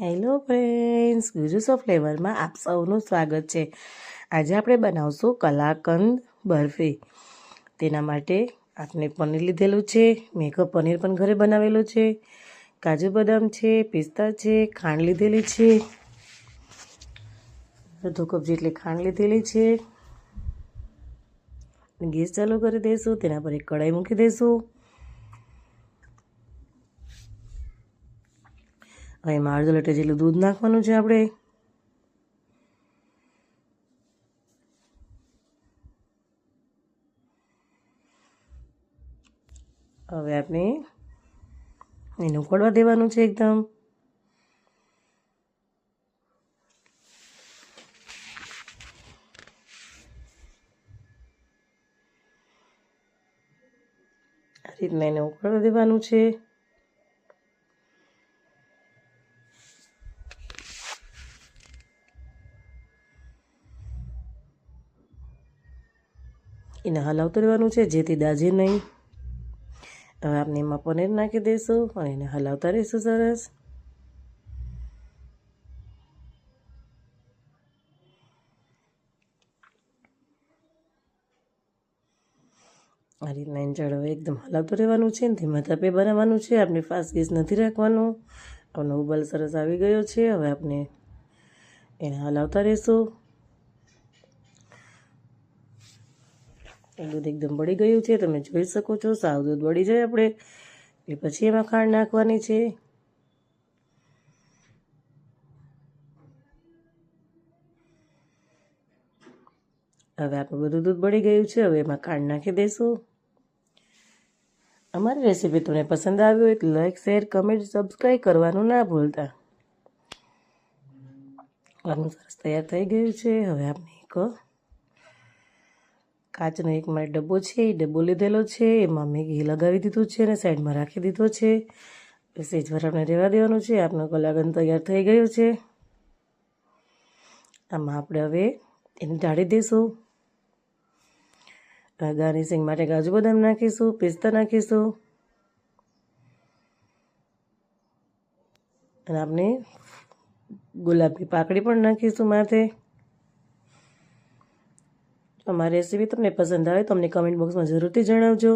Hello friends Gujus of ફ્લેવરમાં આપ સૌનું સ્વાગત છે. આજે આપણે બનાવશું કલાકંદ બરફી. તેના માટે આપણે પનીર લીધેલું છે મેં પનીર પણ ઘરે બનાવેલું છે, કાજુ બદામ છે, પિસ્તા છે, ખાંડ લીધેલી છે. અડધો કપ જેટલી ખાંડ લીધેલી છે. ગેસ ચાલુ કરી દઈશું, તેના પર એક કઢાઈ મૂકી દઈશું. હવે એમાં અડધો લીટર જેટલું દૂધ નાખવાનું છે આપણે. હવે આપણે એને ઉકળવા દેવાનું છે એકદમ. આ રીતના એને ઉકળવા દેવાનું છે. એને હલાવતું રહેવાનું છે, જેથી દાજે નહીં. હવે આપણે એમાં પનીર નાખી દઈશું અને એને હલાવતા રહીશું સરસ. આ રીતના એને હવે એકદમ હલાવતું રહેવાનું છે ધીમા તાપે બનાવવાનું છે. આપણે ફાસ્ટ ગેસ નથી રાખવાનું. આપણો ઉબલ સરસ આવી ગયો છે. હવે આપણે એને હલાવતા રહીશું. દૂધ એકદમ બળી ગયું છે, તમે જોઈ શકો છો સાવ દૂધ બળી જાય આપણે. એટલે પછી એમાં ખાંડ નાખવાની છે. હવે આપણું બધું દૂધ બળી ગયું છે, હવે એમાં ખાંડ નાખી દઈશું અમારી રેસીપી તમને પસંદ આવી હોય તો લાઈક, શેર, કમેન્ટ, સબસ્ક્રાઈબ કરવાનું ના ભૂલતા. આનું સરસ તૈયાર થઈ ગયું છે, હવે આપણે એક કાચનો એક મારે ડબ્બો છે, એ ડબ્બો લીધેલો છે એમાં મેં ઘી લગાવી દીધું છે અને સાઈડમાં રાખી દીધો છે. સેજવાર આપણે રહેવા દેવાનું છે, આપનો કલાગન તૈયાર થઈ ગયું છે. આમાં આપણે હવે એને ઢાળી દઈશું ગાર્નિશિંગ માટે કાજુ બદામ નાખીશું, પિસ્તા નાખીશું. અને આપણે ગુલાબની પાકડી પણ નાખીશું માથે. અમારી રેસીપી તમને પસંદ આવે તો અમને કમેન્ટ બોક્સમાં જરૂરથી જણાવજો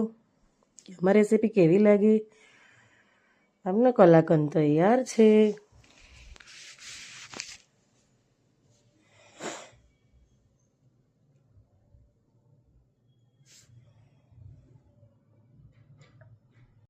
અમારી રેસીપી કેવી લાગી? આપનો કલાકંદ તૈયાર છે.